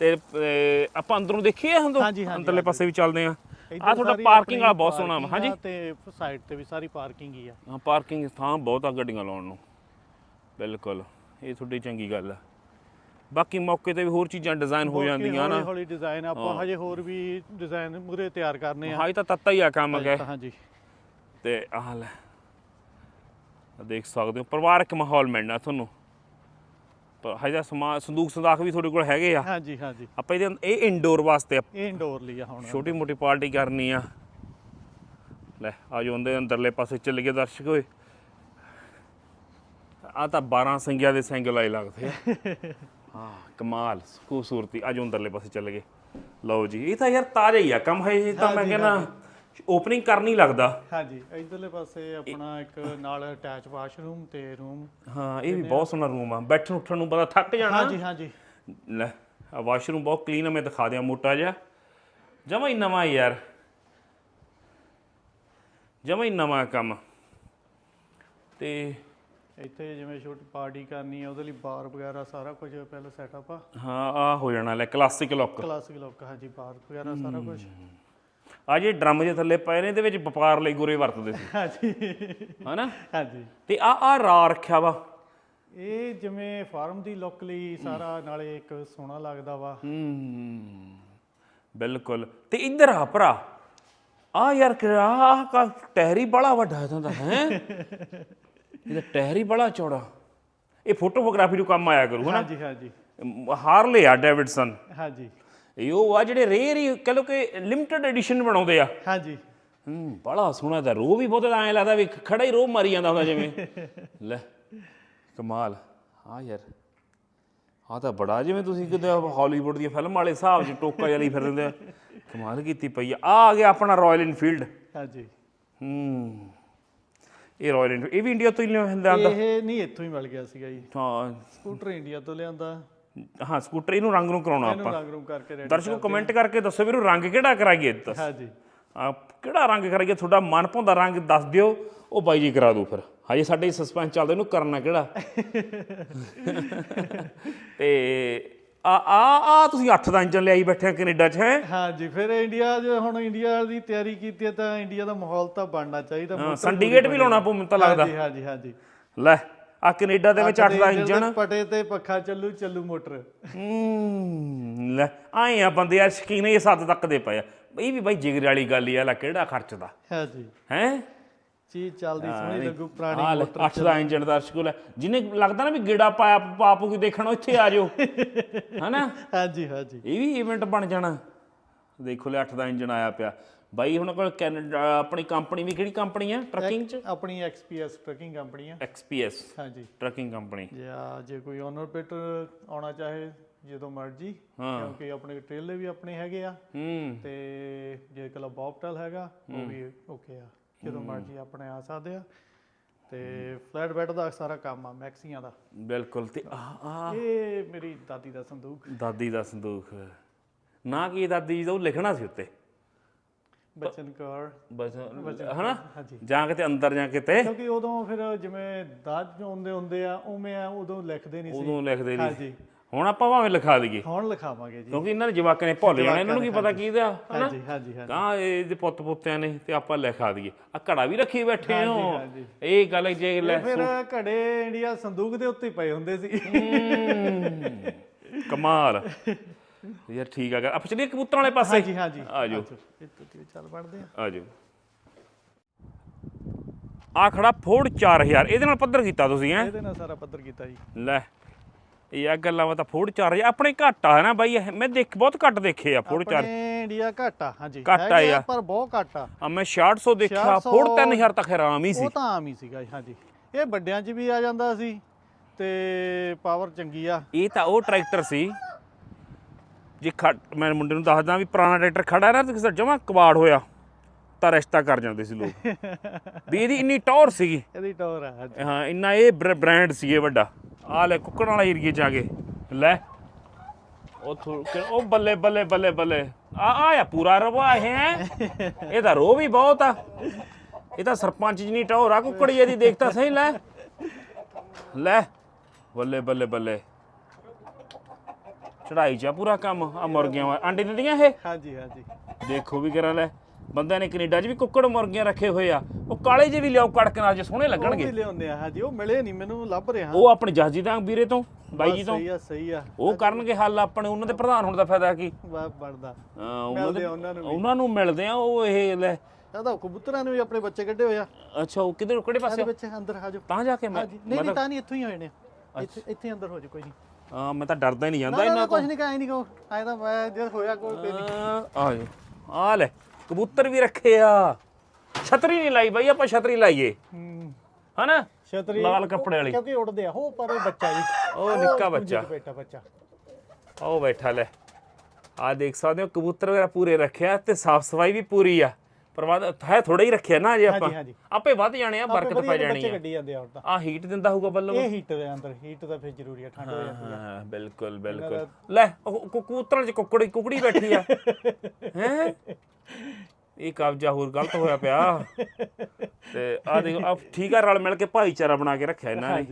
ਤੇ ਆਪਾਂ ਅੰਦਰੋਂ ਦੇਖੀਏ ਹਾਂਜੀ, ਅੰਦਰਲੇ ਪਾਸੇ ਵੀ ਚੱਲਦੇ ਆ। ਆ ਤੁਹਾਡਾ ਪਾਰਕਿੰਗ ਵਾਲਾ ਬਹੁਤ ਸੋਹਣਾ ਹਾਂਜੀ। ਤੇ ਸਾਈਡ ਤੇ ਵੀ ਸਾਰੀ ਪਾਰਕਿੰਗ ਹੀ ਆ। ਹਾਂ ਪਾਰਕਿੰਗ ਥਾਂ ਬਹੁਤ ਆ ਗੱਡੀਆਂ ਲਾਉਣ ਨੂੰ। ਬਿਲਕੁਲ ਇਹ ਤੁਹਾਡੀ ਚੰਗੀ ਗੱਲ ਆ। ਬਾਕੀ ਮੌਕੇ ਤੇ ਵੀ ਹੋਰ ਚੀਜ਼ਾਂ ਡਿਜ਼ਾਈਨ ਹੋ ਜਾਂਦੀਆਂ ਨਾ। ਹੌਲੀ ਡਿਜ਼ਾਈਨ ਆਪਾਂ ਹਜੇ ਹੋਰ ਵੀ ਡਿਜ਼ਾਈਨ ਮੂਰੇ ਤਿਆਰ ਕਰਨੇ ਆ। ਹਾਂ ਇਹ ਤਾਂ ਤੱਤਾ ਹੀ ਆ ਕੰਮ ਗਏ। ਹਾਂਜੀ। ਤੇ ਆਹ ਲੈ। ਦੇਖ ਸਕਦੇ ਹੋ ਪਰਿਵਾਰਕ ਮਾਹੌਲ ਮਿਲਣਾ ਤੁਹਾਨੂੰ। ਹਜੇ ਸਮਾ ਸੰਦੂਕ ਸੰਦਾਖ ਵੀ ਤੁਹਾਡੇ ਕੋਲ ਹੈਗੇ ਆ। ਹਾਂਜੀ ਹਾਂਜੀ। ਆਪਾਂ ਇਹਦੇ ਇਹ ਇਨਡੋਰ ਵਾਸਤੇ ਆ। ਇਹ ਇੰਡੋਰ ਲਈ ਆ ਹੁਣ। ਛੋਟੀ ਮੋਟੀ ਪਾਰਟੀ ਕਰਨੀ ਆ। ਲੈ ਆਜੋ ਉਹਦੇ ਅੰਦਰਲੇ ਪਾਸੇ ਚੱਲ ਗਏ ਦਰਸ਼ਕ ਓਏ। ਆ ਤਾਂ 12 ਸੰਗਿਆ ਦੇ ਸਿੰਗਲ ਆਈ ਲੱਗਦੇ ਆ। <laughs> ਹਾਂ ਕਮਾਲ ਖੂਬਸੂਰਤੀ। ਆਜੋ ਅੰਦਰਲੇ ਪਾਸੇ ਚੱਲ ਗਏ। ਲਓ ਜੀ ਇਹ ਤਾਂ ਯਾਰ ਤਾਜ਼ਾ ਹੀ ਆ। ਕੰਮ ਹੈ ਇਹ ਤਾਂ ਮੈਂ ਕਹਿੰਦਾ ਓਪਨਿੰਗ ਕਰਨੀ ਲੱਗਦਾ। ਹਾਂਜੀ ਇਧਰਲੇ ਪਾਸੇ ਆਪਣਾ ਇੱਕ ਨਾਲ ਅਟੈਚ ਵਾਸ਼ਰੂਮ ਤੇ ਰੂਮ ਹਾਂ ਇਹ ਵੀ ਬਹੁਤ ਸੋਹਣਾ ਰੂਮ ਆ। ਬੈਠਣ ਉੱਠਣ ਨੂੰ ਪਤਾ ਥੱਕ ਜਾਣਾ। ਹਾਂਜੀ ਹਾਂਜੀ। ਲੈ ਆ ਵਾਸ਼ਰੂਮ ਬਹੁਤ ਕਲੀਨ ਆ ਮੈਂ ਦਿਖਾ ਦਿਆਂ ਮੋਟਾ ਜਿਹਾ। ਜਮਾ ਹੀ ਨਵਾਂ ਯਾਰ। ਜਮਾ ਹੀ ਨਵਾਂ ਕੰਮ। ਤੇ ਇੱਥੇ ਜਿਵੇਂ ਛੋਟੀ ਪਾਰਟੀ ਕਰਨੀ ਆ ਉਹਦੇ ਲਈ ਬਾਰ ਵਗੈਰਾ ਸਾਰਾ ਕੁਝ ਪਹਿਲਾਂ ਸੈਟਅਪ ਆ। ਹਾਂ ਆ ਹੋ ਜਾਣਾ ਲੈ ਕਲਾਸਿਕ ਲੁੱਕ ਕਲਾਸਿਕ ਲੋਕ ਹਾਂਜੀ ਬਾਰ ਵਗੈਰਾ ਸਾਰਾ ਕੁਝ। ਆ ਜੇ ਡਰਮ ਜੇ ਥੱਲੇ ਪਏ ਨੇ ਇਹਦੇ ਵਿੱਚ ਵਪਾਰ ਲਈ ਗੁਰੇ ਵਰਤਦੇ ਸੀ। ਹਾਂਜੀ। ਹਨਾ? ਹਾਂਜੀ। ਤੇ ਆ ਆ ਰਾ ਰੱਖਿਆ ਵਾ। ਇਹ ਜਿਵੇਂ ਫਾਰਮ ਦੀ ਲੁੱਕ ਲਈ ਸਾਰਾ ਨਾਲੇ ਇੱਕ ਸੋਹਣਾ ਲੱਗਦਾ ਵਾ। ਹੂੰ ਬਿਲਕੁਲ। ਤੇ ਇੱਧਰ ਆ ਭਰਾ। ਆ ਯਾਰ ਕਿਆ ਕਾ ਟਹਿਰੀ ਬੜਾ ਵੱਡਾ ਇਹਦਾ ਤਾਂ ਹੈ? ਇਹਦਾ ਟਹਿਰੀ ਬੜਾ ਚੌੜਾ। ਇਹ ਫੋਟੋਗ੍ਰਾਫੀ ਨੂੰ ਕੰਮ ਆਇਆ ਕਰੂ ਹਨਾ ਹਾਂਜੀ ਹਾਂਜੀ। ਹਾਰਲੇ ਆ ਡੇਵਿਡਸਨ। ਹਾਂਜੀ। ਇਹ ਉਹ ਆ ਜਿਹੜੇ ਰੇਅਰ ਹੀ ਕਹ ਲੋ ਕਿ ਲਿਮਟਿਡ ਐਡੀਸ਼ਨ ਬਣਾਉਂਦੇ ਆ। ਹਾਂਜੀ। ਹੂੰ ਬੜਾ ਸੋਹਣਾ ਤਾਂ ਰੋ ਵੀ ਬਹੁਤ ਐਂ ਲੱਗਦਾ ਵੀ ਖੜਾ ਹੀ ਰੋ ਮਾਰੀ ਜਾਂਦਾ ਹੁੰਦਾ ਜਿਵੇਂ। <laughs> ਲੈ ਕਮਾਲ। ਆ ਯਾਰ ਆ ਤਾਂ ਬੜਾ ਜਿਵੇਂ ਤੁਸੀਂ ਕਿਤੇ ਹਾਲੀਵੁੱਡ ਦੀ ਫਿਲਮ ਵਾਲੇ ਹਿਸਾਬ 'ਚ ਟੋਕਾ ਜਲੀ ਫਿਰਦੇ ਆ। ਕਮਾਲ ਕੀਤੀ ਪਈ ਆ। ਆ ਗਿਆ ਆਪਣਾ ਰਾਇਲ ਇਨਫੀਲਡ ਹਾਂਜੀ। ਹੂੰ ਇਹ ਰਾਇਲ ਇਨਫੀਲਡ ਇਹ ਵੀ ਇੰਡੀਆ ਤੋਂ ਹੀ ਲਿਆਂਦਾ ਆਂਦਾ ਇਹ ਨਹੀਂ ਇੱਥੋਂ ਹੀ ਮਿਲ ਗਿਆ ਸੀਗਾ ਜੀ। ਹਾਂ। ਸਕੂਟਰ ਇੰਡੀਆ ਤੋਂ ਲਿਆਂਦਾ ਹਾਂ ਸਕੂਟਰ ਇਹਨੂੰ ਰੰਗ ਨੂੰ ਕਰਾਉਣਾ ਆਪਾਂ। ਰੰਗ ਰੂਮ ਕਰਕੇ ਰੈਡੀ ਦਰਸ਼ਕੋ ਕਮੈਂਟ ਕਰਕੇ ਦੱਸੋ ਵੀਰੋ ਰੰਗ ਕਿਹੜਾ ਕਰਾਈਏ? ਦੱਸ। ਹਾਂਜੀ। ਆ ਕਿਹੜਾ ਰੰਗ ਕਰਾਈਏ? ਤੁਹਾਡਾ ਮਨ ਭਾਉਂਦਾ ਰੰਗ ਦੱਸ ਦਿਓ। ਉਹ ਬਾਈ ਜੀ ਕਰਾ ਦੂ ਫਿਰ। ਹਜੇ ਸਾਡੇ ਸਸਪੈਂਸ ਚੱਲਦਾ ਇਹਨੂੰ ਕਰਨਾ ਕਿਹੜਾ? <laughs> ਤੇ ਆ ਆ ਆ ਤੁਸੀਂ 8 ਦਾ ਇੰਜਨ ਲਿਆਈ ਬੈਠੇ ਆ ਕੈਨੇਡਾ 'ਚ ਹੈ? ਹਾਂਜੀ ਫਿਰ ਇੰਡੀਆ ਜੇ ਹੁਣ ਇੰਡੀਆ ਦੀ ਤਿਆਰੀ ਕੀਤੀ ਹੈ ਤਾਂ ਇੰਡੀਆ ਦਾ ਮਾਹੌਲ ਤਾਂ ਬਣਨਾ ਚਾਹੀਦਾ। ਸੰਡੀਗੇਟ ਵੀ ਲਾਉਣਾ ਪਊ ਮੈਨੂੰ ਤਾਂ ਲੱਗਦਾ। ਹਾਂਜੀ ਹਾਂਜੀ ਹਾਂਜੀ। ਲੈ ਆ ਕੈਨੇਡਾ ਦੇ ਵਿੱਚ 8 ਦਾ ਇੰਜਣ। ਇੰਜਨ ਪਟੇ ਤੇ ਪੱਖਾ ਚੱਲੂ ਚੱਲੂ ਮੋਟਰ। ਹੂੰ ਲੈ ਆਏ ਆ ਬੰਦੇ ਯਾਰ ਸ਼ਕੀਨ ਇਹ ਸੱਦ ਤੱਕ ਦੇ ਪਏ ਆ। ਇਹ ਵੀ ਬਾਈ ਜਿਗਰ ਵਾਲੀ ਗੱਲ ਹੀ ਆ ਲੈ ਕਿਹੜਾ ਖਰਚਦਾ ਹਾਂਜੀ। ਹੈ? ਚੀਜ਼ ਚੱਲਦੀ ਸੋਹਣੀ ਲੱਗੂ ਪੁਰਾਣੀ ਆ ਲੈ 8 ਦਾ ਇੰਜਨ ਦਾ ਸਕੂਲ ਹੈ। ਜਿਹਨੇ ਲੱਗਦਾ ਨਾ ਵੀ ਗੇੜਾ ਪਾਇਆ ਪਾਪੂ ਕੀ ਦੇਖਣਾ ਇੱਥੇ ਆ ਜਾਓ। <laughs> ਹਨਾ? ਹਾਂਜੀ ਹਾਂਜੀ। ਇਹ ਵੀ ਇਵੈਂਟ ਬਣ ਜਾਣਾ। ਦੇਖੋ ਲੈ 8 ਦਾ ਇੰਜਨ ਆਇਆ ਪਿਆ। ਬਾਈ ਹੁਣ ਕੋਲ ਕੈਨੇਡਾ ਆਪਣੀ ਕੰਪਨੀ ਵੀ ਕਿਹੜੀ ਕੰਪਨੀ ਆ? ਟਰੱਕਿੰਗ ਚ? ਆਪਣੀ ਐਕਸਪੀਐਸ ਟਰਕਿੰਗ ਕੰਪਨੀ ਆ। XPS ਹਾਂਜੀ। Trucking company. ਜੇ ਜੇ ਕੋਈ ਓਨਰ ਪਿਟ ਆਉਣਾ ਚਾਹੇ ਜਦੋਂ ਮਰਜ਼ੀ ਕਿਉਂਕਿ ਆਪਣੇ ਟ੍ਰੇਲੇ ਵੀ ਆਪਣੇ ਹੈਗੇ ਆ। ਹੂੰ। ਤੇ ਜੇ ਕਲਬ ਬੌਪਟਲ ਹੈਗਾ ਉਹ ਵੀ ਓਕੇ ਆ। ਜਦੋਂ ਮਰਜ਼ੀ ਆਪਣੇ ਆ ਸਕਦੇ ਆ। ਤੇ ਫਲੈਟ ਬੈੱਡ ਦਾ ਸਾਰਾ ਕੰਮ ਆ ਮੈਕਸੀਆਂ ਦਾ। ਬਿਲਕੁਲ ਤੇ ਆ ਇਹ ਮੇਰੀ ਦਾਦੀ ਦਾ ਸੰਦੂਕ। ਦਾਦੀ ਦਾ ਸੰਦੂਖ ਨਾ ਕੀ ਦਾਦੀ ਦਾ ਉਹ ਲਿਖਣਾ ਸੀ ਉੱਤੇ। ਬਚਨ ਕੌਰ ਬਸ ਹਨਾ? ਹਾਂਜੀ। ਜਾਂ ਕਿਤੇ ਅੰਦਰ ਜਾਂ ਕਿਤੇ। ਕਿਉਂਕਿ ਉਦੋਂ ਫਿਰ ਜਿਵੇਂ ਦਾਜ ਆਉਂਦੇ ਹੁੰਦੇ ਆ ਉਵੇਂ ਆ ਉਦੋਂ ਲਿਖਦੇ ਨਹੀਂ ਸੀ। ਉਦੋਂ ਲਿਖਦੇ ਨਹੀਂ ਹਾਂਜੀ। ਹੁਣ ਆਪਾਂ ਭਾਵੇਂ ਲਿਖਾ ਦਈਏ। ਹੁਣ ਲਿਖਾਵਾਂਗੇ ਜੀ। ਕਿਉਂਕਿ ਇਹਨਾਂ ਦੇ ਜਵਾਕਾਂ ਨੇ ਭੁੱਲ ਜਾਣਾ ਇਹਨਾਂ ਨੂੰ ਕੀ ਪਤਾ ਕੀ ਦਾ ਹਨਾ? ਹਾਂਜੀ ਹਾਂਜੀ ਹਾਂਜੀ। ਕਾਂ ਇਹਦੇ ਪੁੱਤ ਪੁੱਤਿਆਂ ਨੇ ਤੇ ਆਪਾਂ ਲਿਖਾ ਦਈਏ। ਆ ਘੜਾ ਵੀ ਰੱਖੀ ਬੈਠੇ ਹੋ। ਹਾਂਜੀ। ਇਹ ਗੱਲ ਜੇ ਲੈ ਫਿਰ ਘੜੇ ਇੰਡੀਆ ਸੰਦੂਕ ਦੇ ਉੱਤੇ ਹੀ ਪਏ ਹੁੰਦੇ ਸੀ। ਹਮ, ਕਮਾਲ। ਯਾਰ ਠੀਕ ਆ ਗਾ ਆਪਾਂ ਚਲੀਏ ਕਬੂਤਰਾਂ ਵਾਲੇ ਪਾਸੇ। ਹਾਂਜੀ ਹਾਂਜੀ। ਆ ਜਾਓ ਇਹ ਤੁਸੀਂ ਚੱਲ ਪੜਦੇ ਆ। ਆ ਜਾਓ ਆ ਖੜਾ ਫੋਰਡ 4000 ਇਹਦੇ ਨਾਲ ਪੱਧਰ ਕੀਤਾ ਤੁਸੀਂ ਹੈ? ਇਹਦੇ ਨਾਲ ਸਾਰਾ ਪੱਧਰ ਕੀਤਾ ਜੀ। ਲੈ ਇਹ ਆ ਗੱਲਾਂ ਵਾ ਤਾਂ ਫੋਰਡ 4000 ਆਪਣੇ ਘੱਟ ਆ ਹੈ ਨਾ ਬਾਈ ਮੈਂ ਦੇਖ ਬਹੁਤ ਘੱਟ ਦੇਖੇ ਆ ਫੋਰਡ 4 ਆਪਣੇ ਇੰਡੀਆ ਘੱਟ ਆ ਹਾਂਜੀ। ਘੱਟ ਆ ਯਾਰ। ਪਰ ਬਹੁਤ ਘੱਟ। ਆ ਆ ਮੈਂ 6600 ਦੇਖਿਆ 6600 ਫੋਰਡ 3000 ਤੱਕ ਆਰਾਮ ਹੀ ਸੀ। ਉਹ ਤਾਂ ਆਮ ਹੀ ਸੀਗਾ ਹਾਂਜੀ। ਇਹ ਵੱਡਿਆਂ 'ਚ ਵੀ ਆ ਜਾਂਦਾ ਸੀ ਤੇ ਪਾਵਰ ਚੰਗੀ ਆ। ਇਹ ਤਾਂ ਉਹ ਟਰੈਕਟਰ ਸੀ ਜੇ ਖੜ- ਮੈਂ ਮੁੰਡੇ ਨੂੰ ਦੱਸਦਾ ਵੀ ਪੁਰਾਣਾ ਟਰੈਕਟਰ ਖੜਾ ਨਾ ਤੇ ਕਿਸੇ ਜਮਾ ਕਬਾੜ ਹੋਇਆ ਤਾਂ ਰਿਸ਼ਤਾ ਕਰ ਜਾਂਦੇ ਸੀ ਲੋਕ। ਵੀ ਇਹਦੀ ਇੰਨੀ ਟੌਰ ਸੀਗੀ। ਇਹਦੀ ਟੌਰ ਆ ਹਾਂ ਇੰਨਾ ਇਹ ਬ੍ਰਾਂਡ ਸੀ ਇਹ ਵੱਡਾ। ਆ ਲੈ ਕੁੱਕੜ ਵਾਲਾ ਏਰੀਏ ਚ ਆ ਗਏ। ਲੈ। ਉਹ ਥੋ- ਕਿ- ਉਹ ਬੱਲੇ ਬੱਲੇ ਬੱਲੇ ਬੱਲੇ। ਆ ਆਇਆ ਪੂਰਾ ਰਵਾ ਹੈ। ਇਹਦਾ ਰੋ ਵੀ ਬਹੁਤ ਆ। ਇਹ ਤਾਂ ਸਰਪੰਚ ਜਿਨੀ ਟੌਰ ਆ ਕੁੱਕੜੀ ਇਹਦੀ ਦੇਖਤਾ ਸਹੀ ਲੈ। ਲੈ। ਬੱਲੇ ਬੱਲੇ ਬੱਲੇ। ਚੜਾਈ ਚ ਆ ਪੂਰਾ ਕੰਮ ਆ ਮੁਰਗੀਆਂ ਵਾ ਆਂਡੇ ਦਿੰਦੀਆਂ ਇਹ? ਹਾਂਜੀ ਹਾਂਜੀ। ਦੇਖੋ ਵੀ ਕਰਾਂ ਲੈ ਬੰਦਿਆਂ ਨੇ ਕੈਨੇਡਾ 'ਚ ਵੀ ਕੁੱਕੜ ਮੁਰਗੀਆਂ ਰੱਖੇ ਹੋਏ ਆ। ਉਹ ਕਾਲੇ ਜਿਹੇ ਵੀ ਲਿਆਓ ਕੜਕ ਨਾਲ ਜੇ ਸੋਹਣੇ ਉਹ ਲੱਗਣਗੇ। ਲਿਆਉਂਦੇ ਆ ਹਾਂਜੀ ਉਹ ਮਿਲੇ ਨਹੀਂ ਮੈਨੂੰ ਲੱਭ ਰਿਹਾ। ਉਹ ਆਪਣੇ ਜਹਾਜੀ ਤਾਂ ਵੀਰੇ ਤੋਂ ਬਾਈ ਜੀ ਤੋਂ। ਸਹੀ ਆ ਸਹੀ ਆ। ਉਹ ਕਰਨਗੇ ਹੱਲ ਆਪਣੇ ਉਹਨਾਂ ਦੇ ਪ੍ਰਧਾਨ ਹੋਣ ਦਾ ਫਾਇਦਾ ਕੀ? ਵਾ ਬਣਦਾ। ਹਾਂ, ਉਹਨਾਂ ਮਿਲਦੇ ਦੇ ਆ ਉਹਨਾਂ ਨੂੰ ਵੀ। ਉਹਨਾਂ ਨੂੰ ਮਿਲਦੇ ਆ ਉਹ ਇਹ ਲੈ। ਇਹਦਾ ਕਬੂਤਰਾਂ ਨੇ ਵੀ ਆਪਣੇ ਬੱਚੇ ਕੱਢੇ ਹੋਏ ਆ। ਅੱਛਾ ਉਹ ਕਿਧਰ ਕਿਹੜੇ ਪਾਸੇ? ਇਹਦੇ ਵਿੱਚ ਅੰਦਰ ਆ ਜਾਓ। ਤਾਂ ਜਾ ਕੇ ਮੈਂ ਹਾਂਜੀ ਨਹੀਂ ਨਹੀਂ ਤਾਂ ਨਹੀਂ ਇੱਥੋਂ ਹੀ ਹੋਏ ਨੇ। ਇੱਥੇ ਇੱਥੇ ਅੰਦਰ ਹੋ ਜਾ ਕੋਈ ਨਹੀਂ। ਹਾਂ ਮੈਂ ਤਾਂ ਡਰਦਾ ਹੀ ਨਹੀਂ ਜਾਂਦਾ ਇਹਨਾਂ ਨਾ ਕੁਝ ਨਹੀਂ ਕਾਇ ਨਹੀਂ ਕੋ ਆਏ ਤਾਂ ਮੈਂ ਜਦ ਹੋਇਆ ਕੋਈ ਤੋਂ ਆ ਜਾ ਆ ਲੈ ਕਬੂਤਰ ਵੀ ਰੱਖੇ ਆ। ਛਤਰੀ ਨਹੀਂ ਲਾਈ ਬਾਈ ਆਪਾਂ ਛਤਰੀ ਲਾਈਏ। ਹੂੰ ਹਨਾ? ਛਤਰੀ ਲਾਲ ਕੱਪੜੇ ਵਾਲੀ। ਕਿਉਂਕਿ ਉੱਡਦੇ ਆ। ਉਹ ਪਰ ਉਹ ਬੱਚਾ ਜੀ। ਉਹ ਨਿੱਕਾ ਬੱਚਾ। ਬੇਟਾ ਬੱਚਾ। ਉਹ ਬੈਠਾ ਲੈ। ਆ ਦੇਖ ਸਕਦੇ ਹੋ ਕਬੂਤਰ ਵਗੈਰਾ ਪੂਰੇ ਰੱਖਿਆ ਤੇ ਸਾਫ਼ ਸਫ਼ਾਈ ਵੀ ਪੂਰੀ ਆ। ਪ੍ਰਵਾਦ ਹੈ ਥੋੜਾ ਹੀ ਰੱਖਿਆ ਨਾ ਜੇ ਆਪਾਂ। ਹਾਂਜੀ। ਆਪੇ ਵੱਧ ਜਾਣੇ ਆ ਬਰਕਤ ਪੈ ਜਾਣੀ ਬੱਚੇ ਆ। ਗੱਡੀ ਜਾਂਦੇ ਆ ਹੁਣ ਤਾਂ। ਆ ਹੀਟ ਦਿੰਦਾ ਹੋਊਗਾ ਬੱਲਮ ਇਹ ਹੀਟ ਦੇ ਅੰਦਰ ਹੀਟ ਤਾਂ ਫਿਰ ਜ਼ਰੂਰੀ ਆ ਠੰਡ ਹੋ ਜਾਂਦੀ ਆ। ਹਾਂ ਬਿਲਕੁਲ ਬਿਲਕੁਲ। ਲੈ ਉਹ ਕੁ- ਕਬੂਤਰਾਂ 'ਚ ਕੁੱਕੜੀ ਕੁਕੜੀ ਬੈਠੀ ਆ। ਹੈ? ਇਹ ਕਬਜ਼ਾ ਹੋਰ ਗਲਤ ਹੋਇਆ ਪਿਆ। ਤੇ ਆ ਦੇਖੋ ਆ ਠੀਕ ਆ ਰਲ ਮਿਲ ਕੇ ਭਾਈਚਾਰਾ ਬਣਾ ਕੇ ਰੱਖਿਆ ਇਹਨਾਂ ਨੇ।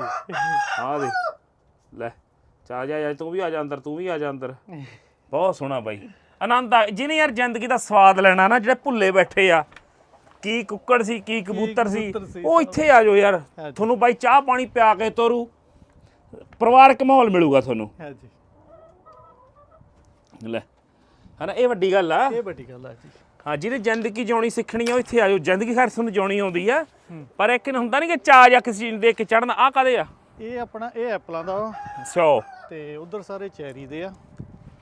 ਆ ਦੇ ਲੈ ਚਾ ਜਾ ਜਾ ਤੂੰ ਵੀ ਆ ਜਾ ਅੰਦਰ ਤੂੰ ਵੀ ਆ ਜਾ ਅੰਦਰ। ਬਹੁਤ ਸੋਹਣਾ ਬਾਈ। ਆਨੰਦ ਆ ਜਿਹਨੇ ਯਾਰ ਜ਼ਿੰਦਗੀ ਦਾ ਸਵਾਦ ਲੈਣਾ ਨਾ ਜਿਹੜੇ ਭੁੱਲੇ ਬੈਠੇ ਆ ਕੀ ਕੁੱਕੜ ਸੀ ਕੀ ਕਬੂਤਰ ਸੀ ਕਬੂਤਰ ਸੀ, ਉਹ ਇੱਥੇ ਆ ਜਾਓ ਯਾਰ। ਤੁਹਾਨੂੰ ਬਾਈ ਚਾਹ ਪਾਣੀ ਪਿਆ ਕੇ ਤੋਰੂ ਪਰਿਵਾਰਕ ਮਾਹੌਲ ਮਿਲੂਗਾ ਤੁਹਾਨੂੰ। ਹਾਂਜੀ। ਲੈ ਹਨਾ ਇਹ ਵੱਡੀ ਗੱਲ ਆ। ਇਹ ਵੱਡੀ ਗੱਲ ਆ ਜੀ। ਹਾਂ ਜਿਹਨੇ ਜ਼ਿੰਦਗੀ ਜਿਉਣੀ ਸਿੱਖਣੀ ਆ ਉਹ ਇੱਥੇ ਆਜੋ ਜ਼ਿੰਦਗੀ ਖੈਰ ਤੁਹਾਨੂੰ ਜਿਉਣੀ ਆਉਂਦੀ ਆ। ਪਰ ਇੱਕ ਨਾ ਹੁੰਦਾ ਨਹੀਂ ਕਿ ਚਾਹ ਜਾਂ ਕਿਸੇ ਚੀਜ਼ ਨੂੰ ਦੇਖ ਕੇ ਚੜਨਾ ਆ ਕਾਦੇ ਆ? ਇਹ ਆਪਣਾ ਇਹ ਐਪਲਾਂ ਦਾ ਵਾ। ਸੋ ਤੇ ਉਧਰ ਸਾਰੇ ਚੈਰੀ ਦੇ ਆ।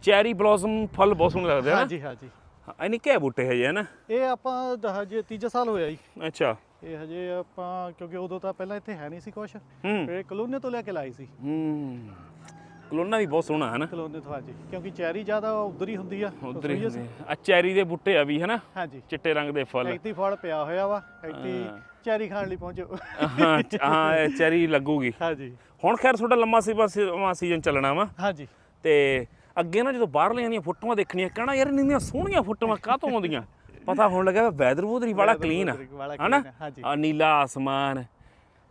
ਚੈਰੀ ਬਲੌਸਮ ਫਲ ਬਹੁਤ ਸੋਹਣੇ ਲੱਗਦੇ ਆ ਹਾਂਜੀ ਹਾਂਜੀ। ਹਾਂ ਇਹ ਕਿ ਬੂਟੇ ਹਜੇ ਨਾ। ਇਹ ਆਪਾਂ ਦ- ਹਜੇ ਤੀਜਾ ਸਾਲ ਹੋਇਆ ਜੀ। ਅੱਛਾ। ਇਹ ਹਜੇ ਆਪਾਂ ਕਿਉਂਕਿ ਉਦੋਂ ਤਾਂ ਪਹਿਲਾਂ ਇੱਥੇ ਹੈ ਨਹੀਂ ਸੀ ਕੁਛ। ਹੂੰ। ਫਿਰ ਕਲੋਨੇ ਤੋਂ ਲੈ ਕੇ ਲਾਈ ਸੀ। ਹੂੰ। ਕਲੋਨਾ ਵੀ ਬਹੁਤ ਸੋਹਣਾ ਹੈ ਨਾ। ਕਲੋਨੇ ਤੋਂ ਹਾਂਜੀ। ਕਿਉਂਕਿ ਚੈਰੀ ਜ਼ਿਆਦਾ ਉਧਰ ਹੀ ਹੁੰਦੀ ਆ। ਉਧਰ ਹੀ ਆ ਚੈਰੀ ਦੇ ਬੂਟੇ ਆ ਵੀ ਹੈ ਨਾ ਹਾਂਜੀ। ਚਿੱਟੇ ਰੰਗ ਦੇ ਫੁੱਲ। ਐਤੀ ਫਲ ਪਿਆ ਹੋਇਆ ਵਾ। ਹਾਂ। ਚੈਰੀ ਖਾਣ ਲਈ ਪਹੁੰਚੋ। ਹਾਂ ਹਾਂ ਚੈਰੀ ਲੱਗੂਗੀ। ਹਾਂਜੀ। ਹੁਣ ਖੈਰ ਤੁਹਾਡਾ ਲੰਮਾ ਸੀਜ਼ਨ ਚੱਲਣਾ ਵਾ। ਹਾਂਜੀ। ਤੇ ਅੱਗੇ ਨਾ ਜਦੋਂ ਬਾਹਰਲੀਆਂ ਦੀਆਂ ਫੋਟੋਆਂ ਦੇਖਣੀਆਂ ਕਹਿਣਾ ਯਾਰ ਇੰਨੀਆਂ ਸੋਹਣੀਆਂ ਫੋਟੋਆਂ ਕਾਹਤੋਂ ਆਉਂਦੀਆਂ? ਪਤਾ ਹੋਣ ਲੱਗਾ ਵੈਦਰ ਵੂਦਰ ਹੀ Weather ਕਲੀਨ ਆ ਵਾਲਾ ਹਨਾ ਆ, ਨੀਲਾ ਆਸਮਾਨ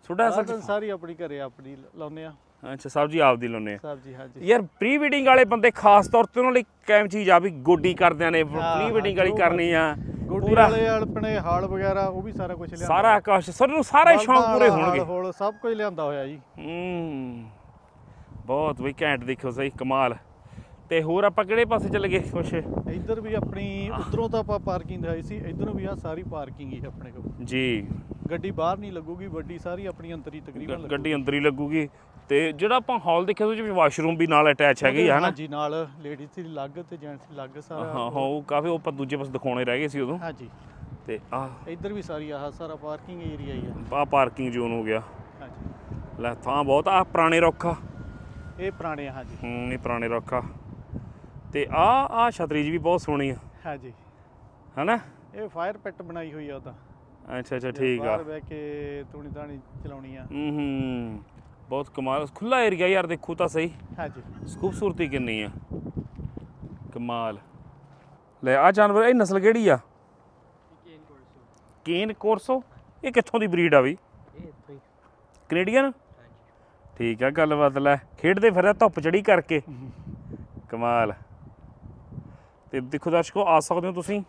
ਅਸਲ ਸਾਰੀ ਸਾਰੀ ਆਪਣੀ ਘਰੇ ਆਪਣੀ ਲਾਉਨੇ ਆ। ਅੱਛਾ ਸਬਜ਼ੀ ਆਪਦੀ ਲਾਉਨੇ ਆ। ਸਬਜ਼ੀ ਹਾਂਜੀ। ਯਾਰ ਪ੍ਰੀ ਵੀਡਿੰਗ ਵਾਲੇ ਬੰਦੇ ਖਾਸ ਤੌਰ ਤੇ ਉਹਨਾਂ ਲਈ ਕਾਇਮ ਚੀਜ਼ ਆ ਵੀ ਗੋਡੀ ਕਰਦਿਆਂ ਨੇ ਹਾਂ, ਪ੍ਰੀ ਵੀਡਿੰਗ ਵਾਲੀ ਕਰਨੀ ਆ ਗੋਡੀ ਪੂਰਾ ਵਾਲੇ ਆਪਣੇ ਹਾਲ ਵਗੈਰਾ ਉਹ ਵੀ ਸਾਰਾ ਕੁਝ ਲਿਆਂਦਾ। ਸਾਰਾ ਆਕਾਸ਼ ਸਾਨੂੰ ਸਾਰੇ ਬਲਦਾਂ ਸ਼ੌਂਕ ਪੂਰੇ ਵਾਲਾ ਹੋਣਗੇ। ਹਾਲ ਹੌਲ ਸਭ ਕੁਝ ਲਿਆਂਦਾ ਹੋਇਆ ਜੀ। ਹੂੰ ਬਹੁਤ ਵੀ ਘੈਂਟ ਦੇਖੋ ਸਹੀ ਕਮਾਲ। ਤੇ ਹੋਰ ਆਪਾਂ ਕਿਹੜੇ ਪਾਸੇ ਚੱਲ ਗਏ ਕੁਛ? ਇੱਧਰ ਵੀ ਆਪਣੀ ਉਧਰੋਂ ਤਾਂ ਆਪਾਂ ਪਾਰਕਿੰਗ ਆਈ ਸੀ ਇੱਧਰੋਂ ਵੀ ਆ ਸਾਰੀ ਪਾਰਕਿੰਗ ਹੀ ਆਪਣੇ ਕੋਲ। ਜੀ। ਗੱਡੀ ਬਾਹਰ ਨਹੀਂ ਲੱਗੂਗੀ ਵੱਡੀ ਸਾਰੀ ਆਪਣੀ ਅੰਦਰ ਹੀ ਤਕਰੀਬਨ ਲੱਗੂਗੀ। ਗੱਡੀ ਅੰਦਰ ਹੀ ਲੱਗੂਗੀ। ਤੇ ਜਿਹੜਾ ਆਪਾਂ ਹਾਲ ਦੇਖਿਆ ਉਹਦੇ ਵਿੱਚ ਵਾਸ਼ਰੂਮ ਵੀ ਨਾਲ ਅਟੈਚ ਹੈਗੀ ਆ ਹਨਾ? ਹਾਂਜੀ ਨਾਲ ਲੇਡੀਜ਼ ਦੀ ਲੱਗ ਤੇ ਜੈਂਟਸ ਦੀ ਲੱਗ ਸਾਰਾ ਹਾਂ ਹਾਂ ਉਹ। ਕਾਫੀ ਉਹ ਆਪਾਂ ਦੂਜੇ ਪਾਸੇ ਦਿਖਾਉਣੇ ਰਹਿ ਗਏ ਸੀ ਉਦੋਂ। ਹਾਂਜੀ। ਤੇ ਆ ਇੱਧਰ ਵੀ ਸਾਰੀ ਆਹ ਸਾਰਾ ਪਾਰਕਿੰਗ ਏਰੀਆ ਹੀ ਆ। ਆ ਪਾਰਕਿੰਗ ਜ਼ੋਨ ਹੋ ਗਿਆ। ਹਾਂਜੀ। ਲੈ ਥਾਂ ਬਹੁਤ ਆ ਪੁਰਾਣੇ ਰੁੱਖ ਆ। ਇਹ ਪੁਰਾਣੇ ਆ ਹਾਂਜੀ। ਹੂੰ ਇਹ ਪੁਰਾਣੇ ਰੁੱਖ ਆ। ਤੇ ਆ ਆ ਛਤਰੀ ਜੀ ਵੀ ਬਹੁਤ ਸੋਹਣੀ ਆ। ਹਾਂਜੀ। ਹਨਾ? ਇਹ ਫਾਇਰ ਪਿੱਟ ਬਣਾਈ ਹੋਈ ਆ ਉਹ ਤਾਂ। ਅੱਛਾ ਅੱਛਾ ਠੀਕ ਆ। ਬਾਹਰ ਬਹਿ ਕੇ ਤੂਣੀ ਤਾਣੀ ਚਲਾਉਣੀ ਆ। ਹੂੰ ਹੂੰ। ਬਹੁਤ ਕਮਾਲ। ਖੁੱਲਾ ਏਰੀਆ ਯਾਰ ਦੇਖੋ ਤਾਂ ਸਹੀ। ਹਾਂਜੀ। ਖੂਬਸੂਰਤੀ ਕਿੰਨੀ ਆ। ਕਮਾਲ। ਲੈ ਆ ਜਾਨਵਰ ਇਹ ਨਸਲ ਕਿਹੜੀ ਆ? ਕੇਨ ਕੋਰਸੋ। ਇਹ ਕਿੱਥੋਂ ਦੀ ਬਰੀਡ ਆ ਵੀ ਕੈਨੇਡੀਅਨ? ਠੀਕ ਆ ਗੱਲਬਾਤ ਲੈ। ਖੇਡਦੇ ਫਿਰਦਾ ਧੁੱਪ ਚੜੀ ਕਰਕੇ। ਕਮਾਲ। ਤੇ ਦੇਖੋ ਦਰਸ਼ਕੋ ਆ ਸਕਦੇ ਹੋ ਤੁਸੀਂ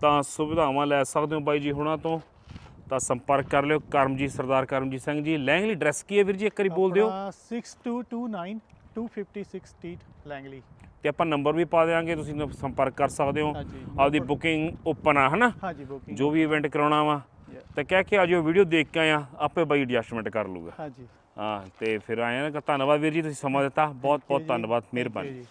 ਤਾਂ ਸੁਵਿਧਾਵਾਂ ਲੈ ਸਕਦੇ ਹੋ ਬਾਈ ਜੀ ਹੁਣਾਂ ਤੋਂ। ਤਾਂ ਸੰਪਰਕ ਕਰ ਲਿਓ ਕਰਮਜੀਤ ਸਰਦਾਰ ਕਰਮਜੀਤ ਸਿੰਘ ਜੀ। ਲੈਂਗਲੀ ਡਰੈਸ ਕੀ ਹੈ ਵੀਰ ਜੀ ਇੱਕ ਵਾਰੀ ਬੋਲ ਦਿਓ ਆਪਣਾ 6229 256 ਸਟਰੀਟ ਲੈਂਗਲੀ। ਤੇ ਆਪਾਂ ਨੰਬਰ ਵੀ ਪਾ ਦੇਵਾਂਗੇ ਤੁਸੀਂ ਸੰਪਰਕ ਕਰ ਸਕਦੇ ਹੋ। ਆਪਦੀ ਬੁਕਿੰਗ ਓਪਨ ਆ ਹਨਾ? ਹਾਂਜੀ ਬੁਕਿੰਗ। ਜੋ ਵੀ ਇਵੈਂਟ ਕਰਾਉਣਾ ਵਾ। ਤੇ ਕਹਿ ਕੇ ਆਜੋ ਵੀਡੀਓ ਦੇਖ ਕੇ ਆਇਆ ਆਪੇ ਬਾਈ ਐਡਜਸਟਮੈਂਟ ਕਰ ਲੂਗਾ ਹਾਂਜੀ। ਹਾਂ ਤੇ ਫਿਰ ਆਏ ਨਾ ਧੰਨਵਾਦ ਵੀਰ ਜੀ ਤੁਸੀਂ ਸਮਾਂ ਦਿੱਤਾ। ਬਹੁਤ ਬਹੁਤ। ਧੰਨਵਾਦ ਮਿਹਰਬਾਨੀ।